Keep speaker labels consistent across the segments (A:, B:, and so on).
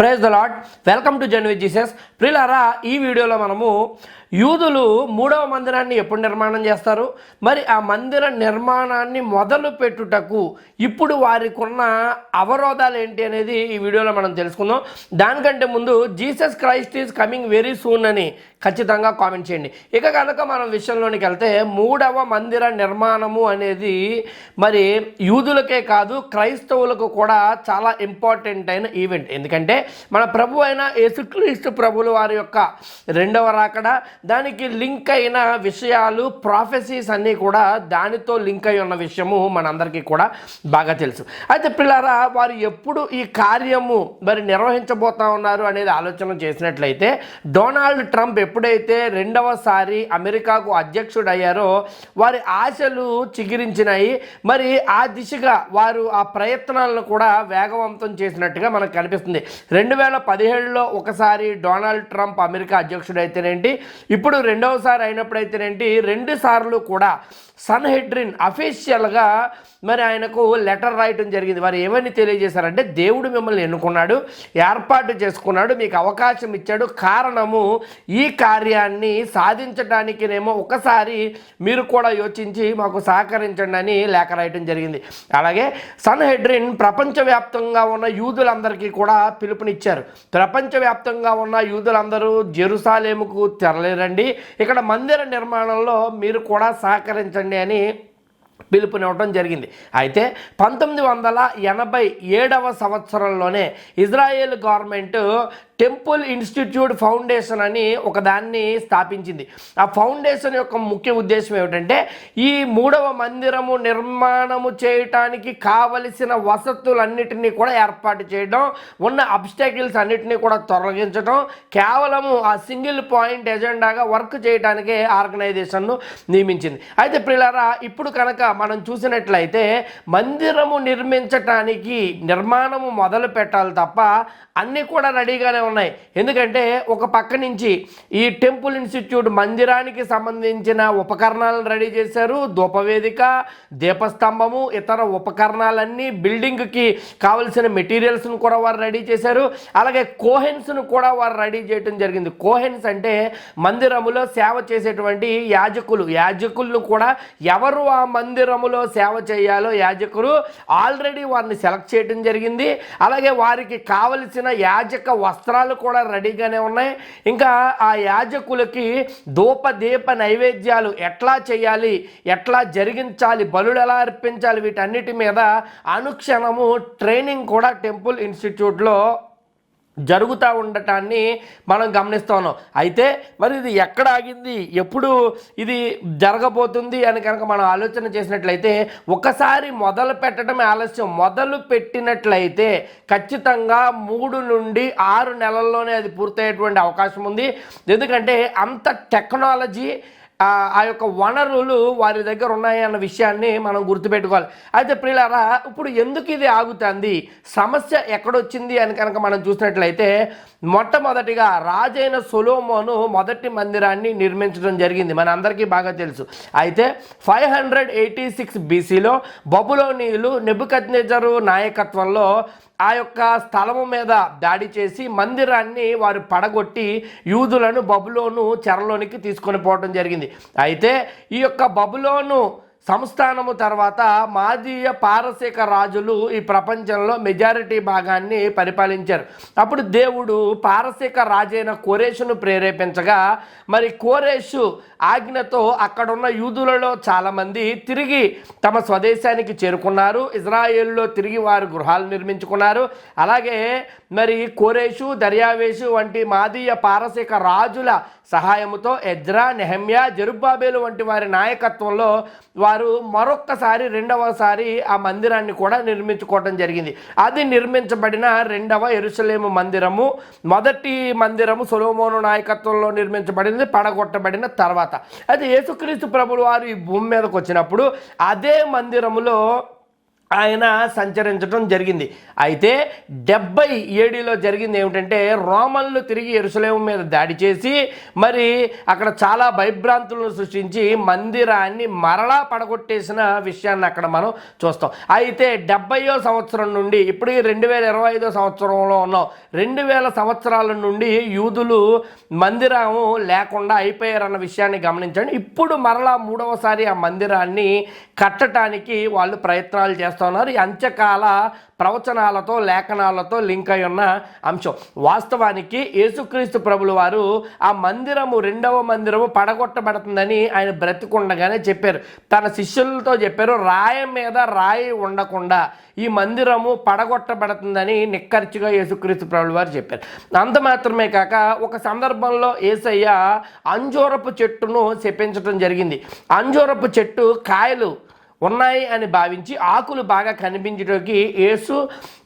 A: Praise the lord welcome to join with Jesus ప్రిలారా ఈ వీడియోలో మనము యూదులు మూడవ మందిరాన్ని ఎప్పుడు నిర్మాణం చేస్తారు? మరి ఆ మందిర నిర్మాణాన్ని మొదలు పెట్టుటకు ఇప్పుడు వారికున్న అవరోధాలు ఏంటి అనేది ఈ వీడియోలో మనం తెలుసుకుందాం. దానికంటే ముందు Jesus Christ is coming very soon అని ఖచ్చితంగా కామెంట్ చేయండి. ఇక కనుక మనం విషయంలోనికి వెళ్తే మూడవ మందిర నిర్మాణము అనేది మరి యూదులకే కాదు క్రైస్తవులకు కూడా చాలా ఇంపార్టెంట్ అయిన ఈవెంట్. ఎందుకంటే మన ప్రభు అయిన యేసుక్రీస్తు ప్రభుల వారి యొక్క రెండవ రాకడ దానికి లింక్ అయిన విషయాలు ప్రాఫెసీస్ అన్నీ కూడా దానితో లింక్ అయి ఉన్న విషయము మనందరికీ కూడా బాగా తెలుసు. అయితే పిల్లరా వారు ఎప్పుడు ఈ కార్యము మరి నిర్వహించబోతా ఉన్నారు అనేది ఆలోచన చేసినట్లయితే డొనాల్డ్ ట్రంప్ ఎప్పుడైతే రెండవసారి అమెరికాకు అధ్యక్షుడయ్యారో వారి ఆశలు చిగిరించినాయి మరి ఆ దిశగా వారు ఆ ప్రయత్నాలను కూడా వేగవంతం చేసినట్టుగా మనకు కనిపిస్తుంది. రెండు వేల పదిహేడులో ఒకసారి డొనాల్డ్ ట్రంప్ అమెరికా అధ్యక్షుడు అయితేనేంటి ఇప్పుడు రెండవసారి అయినప్పుడైతేనేంటి రెండు సార్లు కూడా సన్ హెడ్రిన్ అఫీషియల్గా మరి ఆయనకు లెటర్ రాయటం జరిగింది. వారు ఏమని తెలియజేశారంటే దేవుడు మిమ్మల్ని ఎన్నుకున్నాడు ఏర్పాటు చేసుకున్నాడు మీకు అవకాశం ఇచ్చాడు. కారణము ఈ కార్యాన్ని సాధించడానికినేమో ఒకసారి మీరు కూడా యోచించి మాకు సహకరించండి అని లేఖ రాయటం జరిగింది. అలాగే సన్ హెడ్రిన్ ప్రపంచవ్యాప్తంగా ఉన్న యూదులందరికీ కూడా పిలుపునిచ్చారు. ప్రపంచవ్యాప్తంగా ఉన్న యూదులందరూ జెరూసాలేముకు రండి. ఇక్కడ మందిర నిర్మాణంలో మీరు కూడా సహకరించండి అని పిలుపునివ్వడం జరిగింది. అయితే పంతొమ్మిది వందల ఎనభై ఏడవ సంవత్సరంలోనే Israel government temple institute foundation అని ఒక దాన్ని స్థాపించింది. ఆ ఫౌండేషన్ యొక్క ముఖ్య ఉద్దేశం ఏమిటంటే ఈ మూడవ మందిరము నిర్మాణము చేయటానికి కావలసిన వసతులన్నిటినీ కూడా ఏర్పాటు చేయడం ఉన్న అబ్స్టాకిల్స్ అన్నిటినీ కూడా తొలగించడం కేవలము ఆ సింగిల్ పాయింట్ ఎజెండాగా వర్క్ చేయడానికి ఆర్గనైజేషన్ను నియమించింది. అయితే పిల్లరా ఇప్పుడు కనుక మనం చూసినట్లయితే మందిరము నిర్మించటానికి నిర్మాణము మొదలు పెట్టాలి తప్ప అన్నీ కూడా రెడీగానే ఉన్నాయి. ఎందుకంటే ఒక పక్క నుంచి ఈ టెంపుల్ ఇన్స్టిట్యూట్ మందిరానికి సంబంధించిన ఉపకరణాలను రెడీ చేశారు. ధూపవేదిక దీపస్తంభము ఇతర ఉపకరణాలన్నీ బిల్డింగ్కి కావలసిన మెటీరియల్స్ను కూడా వారు రెడీ చేశారు. అలాగే కోహెన్స్ను కూడా వారు రెడీ చేయడం జరిగింది. కోహెన్స్ అంటే మందిరములో సేవ చేసేటువంటి యాజకులు. యాజకులను కూడా ఎవరు ఆ మందిరములో సేవ చేయాలో యాజకులు ఆల్రెడీ వారిని సెలెక్ట్ చేయడం జరిగింది. అలాగే వారికి కావలసిన యాజక వస్త్రాలు కూడా రెడీగానే ఉన్నాయి. ఇంకా ఆ యాజకులకి ధూప దీప నైవేద్యాలు ఎట్లా చేయాలి ఎట్లా జరిగించాలి బలు ఎలా అర్పించాలి వీటన్నిటి మీద అనుక్షణము ట్రైనింగ్ కూడా టెంపుల్ ఇన్స్టిట్యూట్లో జరుగుతూ ఉండటాన్ని మనం గమనిస్తూ ఉన్నాం. అయితే మరి ఇది ఎక్కడ ఆగింది? ఎప్పుడు ఇది జరగబోతుంది అని కనుక మనం ఆలోచన చేసినట్లయితే ఒకసారి మొదలు పెట్టడమే ఆలస్యం. మొదలు పెట్టినట్లయితే ఖచ్చితంగా మూడు నుండి ఆరు నెలల్లోనే అది పూర్తయ్యేటువంటి అవకాశం ఉంది. ఎందుకంటే అంత టెక్నాలజీ ఆ యొక్క వనరులు వారి దగ్గర ఉన్నాయి అన్న విషయాన్ని మనం గుర్తుపెట్టుకోవాలి. అయితే ప్రియులారా ఇప్పుడు ఎందుకు ఇది ఆగుతుంది? సమస్య ఎక్కడొచ్చింది అని కనుక మనం చూసినట్లయితే మొట్టమొదటిగా రాజైన సొలోమోను మొదటి మందిరాన్ని నిర్మించడం జరిగింది. మన అందరికీ బాగా తెలుసు. అయితే ఫైవ్ హండ్రెడ్ ఎయిటీ సిక్స్ బీసీలో బబులోనీయులు నెబుకత్నేజరు నాయకత్వంలో ఆ యొక్క స్థలము మీద దాడి చేసి మందిరాన్ని వారు పడగొట్టి యూదులను బబులోను చెరలోనికి తీసుకొని పోవడం జరిగింది. అయితే ఈ యొక్క బబులోను సంస్థానము తర్వాత మాదీయ పారసీక రాజులు ఈ ప్రపంచంలో మెజారిటీ భాగాన్ని పరిపాలించారు. అప్పుడు దేవుడు పారసీక రాజైన కోరేషును ప్రేరేపించగా మరి కోరేషు ఆజ్ఞతో అక్కడున్న యూదులలో చాలామంది తిరిగి తమ స్వదేశానికి చేరుకున్నారు. ఇజ్రాయేల్లో తిరిగి వారు గృహాలు నిర్మించుకున్నారు. అలాగే మరి కోరేషు దర్యావేషు వంటి మాదీయ పారసీక రాజుల సహాయముతో ఎజ్రా నెహమ్యా జరుబ్బాబేలు వంటి వారి నాయకత్వంలో వారు వారు మరొక్కసారి రెండవసారి ఆ మందిరాన్ని కూడా నిర్మించుకోవడం జరిగింది. అది నిర్మించబడిన రెండవ ఎరుసలేము మందిరము మొదటి మందిరము సొలోమోను నాయకత్వంలో నిర్మించబడింది పడగొట్టబడిన తర్వాత. అయితే యేసుక్రీస్తు ప్రభులు వారు ఈ భూమి మీదకి వచ్చినప్పుడు అదే మందిరములో ఆయన సంచరించడం జరిగింది. అయితే డెబ్బై ఏడులో జరిగింది ఏమిటంటే రోమన్లు తిరిగి ఎరుసలేం మీద దాడి చేసి మరి అక్కడ చాలా భయభ్రాంతులను సృష్టించి మందిరాన్ని మరలా పడగొట్టేసిన విషయాన్ని అక్కడ మనం చూస్తాం. అయితే డెబ్బయో సంవత్సరం నుండి ఇప్పుడు రెండు వేల ఇరవై ఐదో సంవత్సరంలో ఉన్నాం. రెండు వేల సంవత్సరాల నుండి యూదులు మందిరం లేకుండా అయిపోయారన్న విషయాన్ని గమనించండి. ఇప్పుడు మరలా మూడవసారి ఆ మందిరాన్ని కట్టడానికి వాళ్ళు ప్రయత్నాలు చేస్తున్నారు. ఈ అంత్యకాల ప్రవచనాలతో లేఖనాలతో లింక్ అయి ఉన్న అంశం. వాస్తవానికి యేసుక్రీస్తు ప్రభులు వారు ఆ మందిరము రెండవ మందిరము పడగొట్టబడుతుందని ఆయన బ్రతికుండగానే చెప్పారు. తన శిష్యులతో చెప్పారు రాయి మీద రాయి ఉండకుండా ఈ మందిరము పడగొట్టబడుతుందని నిక్కర్చిగా యేసుక్రీస్తు ప్రభులు వారు చెప్పారు. అంత మాత్రమే కాక ఒక సందర్భంలో ఏసయ్య అంజూరపు చెట్టును చెప్పించడం జరిగింది. అంజూరపు చెట్టు కాయలు ఉన్నాయి అని భావించి ఆకులు బాగా కనిపించడానికి యేసు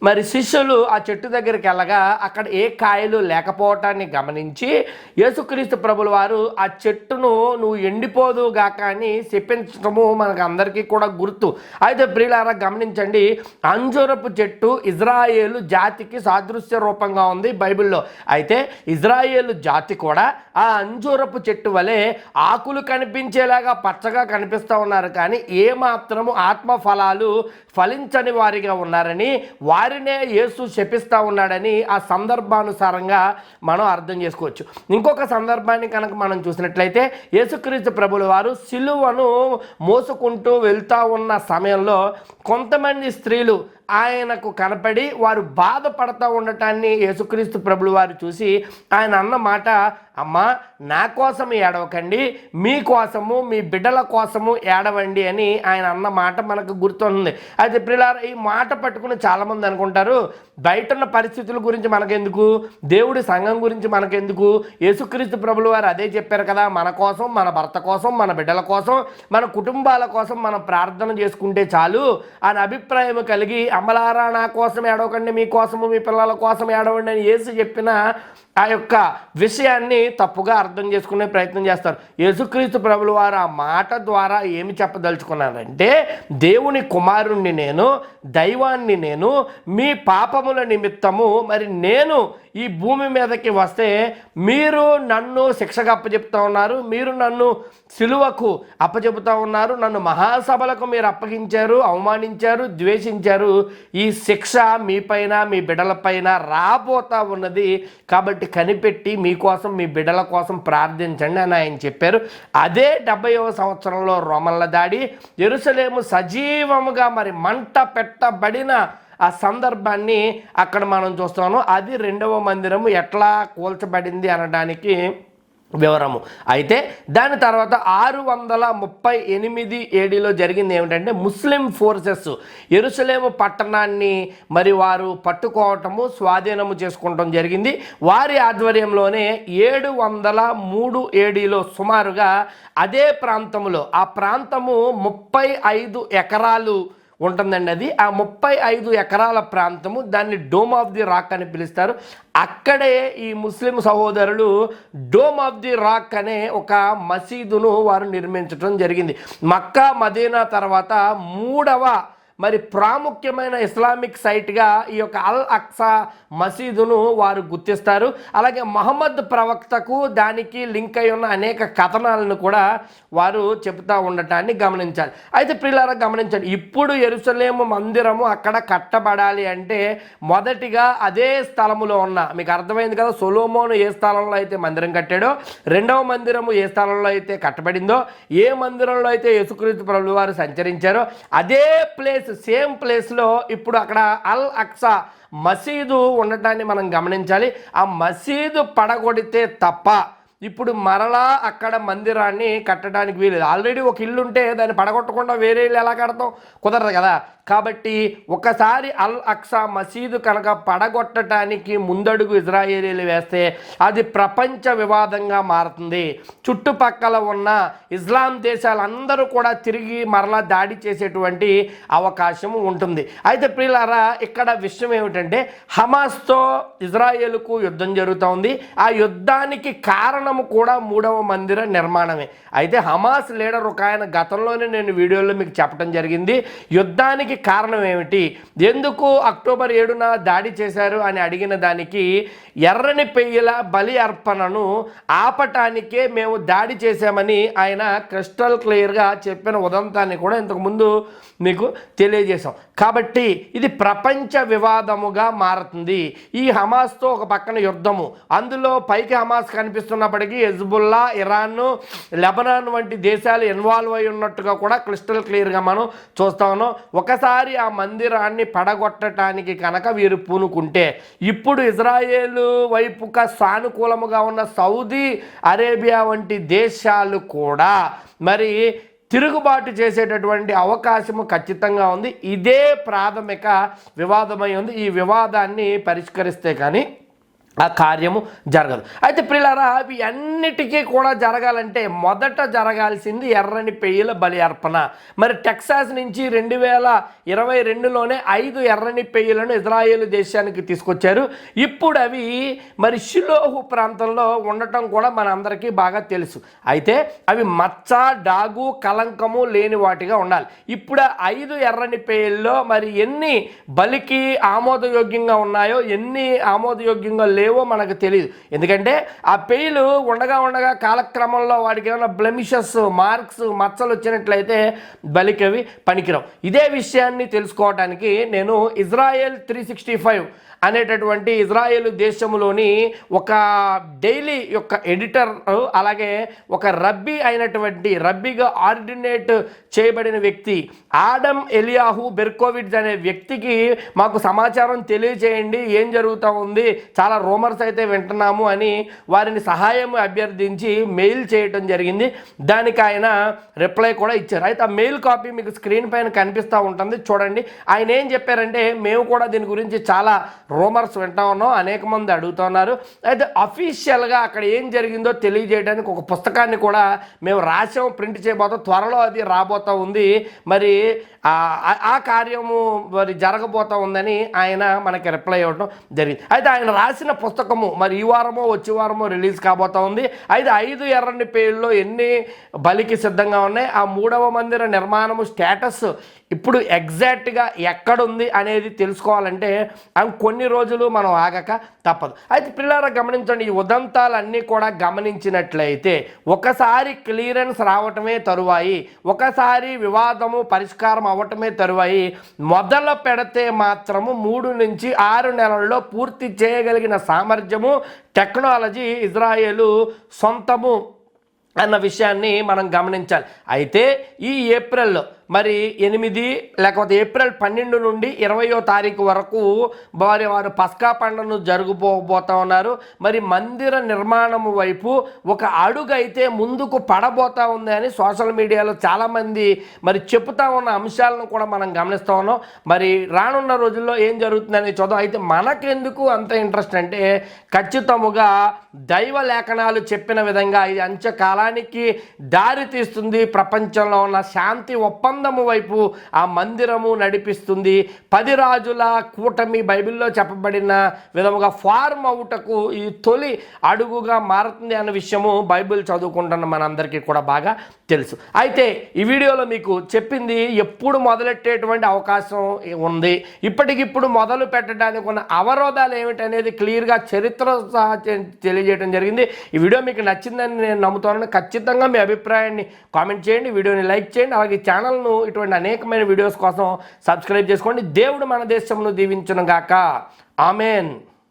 A: మరి శిష్యులు ఆ చెట్టు దగ్గరికి వెళ్ళగా అక్కడ ఏ కాయలు లేకపోవటాన్ని గమనించి యేసుక్రీస్తు ప్రభుల వారు ఆ చెట్టును నువ్వు ఎండిపోదు గాక అని చెప్పించడము మనకు అందరికీ కూడా గుర్తు. అయితే ప్రియులారా గమనించండి అంజూరపు చెట్టు ఇజ్రాయేలు జాతికి సాదృశ్య రూపంగా ఉంది బైబిల్లో. అయితే ఇజ్రాయేలు జాతి కూడా ఆ అంజూరపు చెట్టు వలె ఆకులు కనిపించేలాగా పచ్చగా కనిపిస్తూ ఉన్నారు. కానీ ఏ మాత్రము ఆత్మ ఫలాలు ఫలించని వారిగా ఉన్నారని వారినే యేసు శపిస్తూ ఉన్నాడని ఆ సందర్భానుసారంగా మనం అర్థం చేసుకోవచ్చు. ఇంకొక సందర్భాన్ని కనుక మనం చూసినట్లయితే యేసుక్రీస్తు ప్రభుల వారు సిలువను మోసుకుంటూ వెళ్తూ ఉన్న సమయంలో కొంతమంది స్త్రీలు ఆయనకు కనపడి వారు బాధపడతా ఉండటాన్ని యేసుక్రీస్తు ప్రభులు వారు చూసి ఆయన అన్న మాట అమ్మా నా కోసం ఏడవకండి మీ కోసము మీ బిడ్డల కోసము ఏడవండి అని ఆయన అన్న మాట మనకు గుర్తుంది అయితే ప్రిలార ఈ మాట పట్టుకుని చాలామంది అనుకుంటారు బయట ఉన్న పరిస్థితుల గురించి మనకెందుకు? దేవుడి సంఘం గురించి మనకెందుకు? యేసుక్రీస్తు ప్రభులు వారు అదే చెప్పారు కదా మన కోసం మన భర్త కోసం మన బిడ్డల కోసం మన కుటుంబాల కోసం మనం ప్రార్థన చేసుకుంటే చాలు అని అభిప్రాయం కలిగి అమలారా నా కోసం ఏడవకండి మీ కోసము మీ పిల్లల కోసం ఏడవండి అని యేసు చెప్పిన ఆ యొక్క విషయాన్ని తప్పుగా అర్థం చేసుకునే ప్రయత్నం చేస్తారు. యేసుక్రీస్తు ప్రభులు వారు ఆ మాట ద్వారా ఏమి చెప్పదలుచుకున్నారంటే దేవుని కుమారుణ్ణి నేను దైవాన్ని నేను మీ పాపముల నిమిత్తము మరి నేను ఈ భూమి మీదకి వస్తే మీరు నన్ను శిక్షకు అప్పచెప్తా ఉన్నారు మీరు నన్ను సిలువకు అప్పచెపుతా ఉన్నారు నన్ను మహాసభలకు మీరు అప్పగించారు అవమానించారు ద్వేషించారు. ఈ శిక్ష మీపైన మీ బిడ్డలపైన రాబోతా ఉన్నది. కాబట్టి కనిపెట్టి మీకోసం మీ బిడ్డల కోసం ప్రార్థించండి అని ఆయన చెప్పారు. అదే డెబ్బైవ సంవత్సరంలో రోమన్ల దాడి ఎరుసలేము సజీవముగా మరి మంట పెట్టబడిన ఆ సందర్భాన్ని అక్కడ మనం చూస్తాము అది రెండవ మందిరము ఎట్లా కూల్చబడింది అనడానికి వివరము. అయితే దాని తర్వాత ఆరు వందల ముప్పై ఎనిమిది ఏడిలో జరిగింది ఏమిటంటే ముస్లిం ఫోర్సెస్ ఎరుసలేము పట్టణాన్ని మరి వారు పట్టుకోవటము స్వాధీనము చేసుకోవటం జరిగింది. వారి ఆధ్వర్యంలోనే ఏడు వందల మూడు ఏడిలో సుమారుగా అదే ప్రాంతంలో ఆ ప్రాంతము ముప్పై ఐదు ఎకరాలు ఉంటుందండి అది. ఆ ముప్పై ఐదు ఎకరాల ప్రాంతము దాన్ని డోమ్ ఆఫ్ ది రాక్ అని పిలుస్తారు. అక్కడే ఈ ముస్లిం సహోదరులు డోమ్ ఆఫ్ ది రాక్ అనే ఒక మసీదును వారు నిర్మించడం జరిగింది. మక్కా మదీనా తర్వాత మూడవ మరి ప్రాముఖ్యమైన ఇస్లామిక్ సైట్గా ఈ యొక్క అల్ అక్సా మసీదును వారు గుర్తిస్తారు. అలాగే మహమ్మద్ ప్రవక్తకు దానికి లింక్ అయి ఉన్న అనేక కథనాలను కూడా వారు చెబుతూ ఉండటాన్ని గమనించాలి. అయితే పిల్లల గమనించండి. ఇప్పుడు ఎరుసలేము మందిరము అక్కడ కట్టబడాలి అంటే మొదటిగా అదే స్థలములో ఉన్న మీకు అర్థమైంది కదా సొలోమోను ఏ స్థలంలో అయితే మందిరం కట్టాడో రెండవ మందిరము ఏ స్థలంలో అయితే కట్టబడిందో ఏ మందిరంలో అయితే యేసుక్రీస్తు ప్రభులు వారు సంచరించారో అదే ప్లేస్ సేమ్ ప్లేస్లో ఇప్పుడు అక్కడ అల్ అక్సా మసీదు ఉండటాన్ని మనం గమనించాలి. ఆ మసీదు పడగొడితే తప్ప ఇప్పుడు మరలా అక్కడ మందిరాన్ని కట్టడానికి వీలేదు. ఆల్రెడీ ఒక ఇల్లు ఉంటే దాన్ని పడగొట్టకుండా వేరే ఇల్లు ఎలా కడతాం? కుదరదు కదా. కాబట్టి ఒకసారి అల్ అక్సా మసీదు కనుక పడగొట్టడానికి ముందడుగు ఇజ్రాయేలీలు వేస్తే అది ప్రపంచ వివాదంగా మారుతుంది. చుట్టుపక్కల ఉన్న ఇస్లాం దేశాలందరూ కూడా తిరిగి మరలా దాడి చేసేటువంటి అవకాశం ఉంటుంది. అయితే ప్రియులారా ఇక్కడ విషయం ఏమిటంటే హమాస్తో ఇజ్రాయేల్కు యుద్ధం జరుగుతోంది. ఆ యుద్ధానికి కారణము కూడా మూడవ మందిర నిర్మాణమే. అయితే హమాస్ లీడర్ ఒక ఆయన గతంలోనే నేను వీడియోలో మీకు చెప్పడం జరిగింది. యుద్ధానికి కారణం ఏమిటి? ఎందుకు అక్టోబర్ ఏడున దాడి చేశారు అని అడిగిన దానికి ఎర్రని పెయ్యల బలి అర్పణను ఆపటానికే మేము దాడి చేశామని ఆయన క్రిస్టల్ క్లియర్గా చెప్పిన ఉదంతాన్ని కూడా ఇంతకుముందు మీకు తెలియజేశాం. కాబట్టి ఇది ప్రపంచ వివాదముగా మారుతుంది. ఈ హమాస్తో ఒక పక్కన యుద్ధము. అందులో పైకి హమాస్ కనిపిస్తున్నప్పటికీ హెజ్బుల్లా ఇరాన్ లెబనాన్ వంటి దేశాలు ఇన్వాల్వ్ అయి ఉన్నట్టుగా కూడా క్రిస్టల్ క్లియర్గా మనం చూస్తా ఉన్నాం. ఒకసారి ఆ మందిరాన్ని పడగొట్టడానికి కనుక వీరు పూనుకుంటే ఇప్పుడు ఇజ్రాయేల్ వైపుగా సానుకూలముగా ఉన్న సౌదీ అరేబియా వంటి దేశాలు కూడా మరి తిరుగుబాటు చేసేటటువంటి అవకాశము ఖచ్చితంగా ఉంది. ఇదే ప్రాథమిక వివాదమై ఉంది. ఈ వివాదాన్ని పరిష్కరిస్తే కానీ ఆ కార్యము జరగదు. అయితే పిల్లరా అవి అన్నిటికీ కూడా జరగాలంటే మొదట జరగాల్సింది ఎర్రని పెయ్యల బలి అర్పణ. మరి టెక్సాస్ నుంచి రెండు వేల ఇరవై రెండులోనే ఐదు ఎర్రని పెయ్యలను ఇజ్రాయేల్ దేశానికి తీసుకొచ్చారు. ఇప్పుడు అవి మరి షిలోహు ప్రాంతంలో ఉండటం కూడా మన అందరికీ బాగా తెలుసు. అయితే అవి మచ్చ డాగు కలంకము లేని వాటిగా ఉండాలి. ఇప్పుడు ఐదు ఎర్రని పెయ్యల్లో మరి ఎన్ని బలికి ఆమోదయోగ్యంగా ఉన్నాయో ఎన్ని ఆమోదయోగ్యంగా లేవు మనకు తెలియదు ఎందుకంటే ఆ పెయిలు ఉండగా ఉండగా కాలక్రమంలో వాడికి ఏమైనా బ్లెమిషస్ మార్క్స్ మచ్చలు వచ్చినట్లయితే బలికవి పనికిరావు. ఇదే విషయాన్ని తెలుసుకోవడానికి నేను ఇజ్రాయెల్ త్రీ సిక్స్టీ ఫైవ్ అనేటటువంటి ఇజ్రాయెల్ దేశంలోని ఒక డైలీ యొక్క ఎడిటర్ అలాగే ఒక రబ్బీ అయినటువంటి రబ్బీగా ఆర్డినేట్ చేయబడిన వ్యక్తి ఆడమ్ ఎలియాహు బెర్కోవిడ్స్ అనే వ్యక్తికి మాకు సమాచారం తెలియజేయండి. ఏం జరుగుతూ ఉంది? చాలా రూమర్స్ అయితే వింటున్నాము అని వారిని సహాయం అభ్యర్థించి మెయిల్ చేయటం జరిగింది. దానికి ఆయన రిప్లై కూడా ఇచ్చారు. అయితే ఆ మెయిల్ కాపీ మీకు స్క్రీన్ పైన కనిపిస్తూ ఉంటుంది. చూడండి. ఆయన ఏం చెప్పారంటే మేము కూడా దీని గురించి చాలా రూమర్స్ వింటా ఉన్నాం. అనేక మంది అడుగుతున్నారు అయితే అఫీషియల్గా అక్కడ ఏం జరిగిందో తెలియజేయడానికి ఒక పుస్తకాన్ని కూడా మేము రాసాం ప్రింట్ చేయబోతాం త్వరలో అది రాబోతా ఉంది. మరి ఆ- కార్యము మరి జరగబోతా ఉందని ఆయన మనకి రిప్లై ఇవ్వడం జరిగింది. అయితే ఆయన రాసిన పుస్తకము మరి ఈ వారమో వచ్చే వారమో రిలీజ్ కాబోతా ఉంది. అయితే ఐదు ఎర్రని పేర్లో ఎన్ని బలికి సిద్ధంగా ఉన్నాయి. ఆ మూడవ మందిర నిర్మాణము స్టేటస్ ఇప్పుడు ఎగ్జాక్ట్గా ఎక్కడుంది అనేది తెలుసుకోవాలంటే అవి కొన్ని రోజులు మనం ఆగక తప్పదు. అయితే పిల్లల గమనించండి ఈ ఉదంతాలన్నీ కూడా గమనించినట్లయితే ఒకసారి క్లియరెన్స్ రావటమే తరువాయి ఒకసారి వివాదము పరిష్కారం అవ్వటమే తరువాయి మొదలు పెడితే మాత్రము మూడు నుంచి ఆరు నెలల్లో పూర్తి చేయగలిగిన సామర్థ్యము టెక్నాలజీ ఇజ్రాయేలు సొంతము అన్న విషయాన్ని మనం గమనించాలి. అయితే ఈ ఏప్రిల్లో మరి ఎనిమిది లేకపోతే ఏప్రిల్ పన్నెండు నుండి ఇరవయో తారీఖు వరకు వారి వారు పస్కా పండుగను జరుగుపోబోతా ఉన్నారు. మరి మందిర నిర్మాణము వైపు ఒక అడుగు అయితే ముందుకు పడబోతా ఉంది అని సోషల్ మీడియాలో చాలామంది మరి చెప్తా ఉన్న అంశాలను కూడా మనం గమనిస్తూ ఉన్నాం. మరి రానున్న రోజుల్లో ఏం జరుగుతుందని చూద్దాం. అయితే మనకెందుకు అంత ఇంట్రెస్ట్ అంటే ఖచ్చితముగా దైవ లేఖనాలు చెప్పిన విధంగా ఇది అంత్యకాలానికి దారి తీస్తుంది. ప్రపంచంలో ఉన్న శాంతి ఒప్పందము వైపు ఆ మందిరము నడిపిస్తుంది. పది రాజుల కూటమి బైబిల్లో చెప్పబడిన విధముగా ఫార్మ్ అవుటకు ఈ తొలి అడుగుగా మారుతుంది అన్న విషయము బైబిల్ చదువుకుంటున్న మనందరికీ కూడా బాగా తెలుసు. అయితే ఈ వీడియోలో మీకు చెప్పింది ఎప్పుడు మొదలెట్టేటువంటి అవకాశం ఉంది. ఇప్పటికిప్పుడు మొదలు పెట్టడానికి ఉన్న అవరోధాలు ఏమిటనేది క్లియర్గా చరిత్ర సహా తెలియజేయడం జరిగింది. ఈ వీడియో మీకు నచ్చిందని నేను నమ్ముతున్నాను. ఖచ్చితంగా మీ అభిప్రాయాన్ని కామెంట్ చేయండి. వీడియోని లైక్ చేయండి. అలాగే ఛానల్ ఛానల్ను ఇటువంటి అనేకమైన వీడియోస్ కోసం సబ్స్క్రైబ్ చేసుకోండి. దేవుడు మన దేశంను దీవించును గాక ఆమెన్.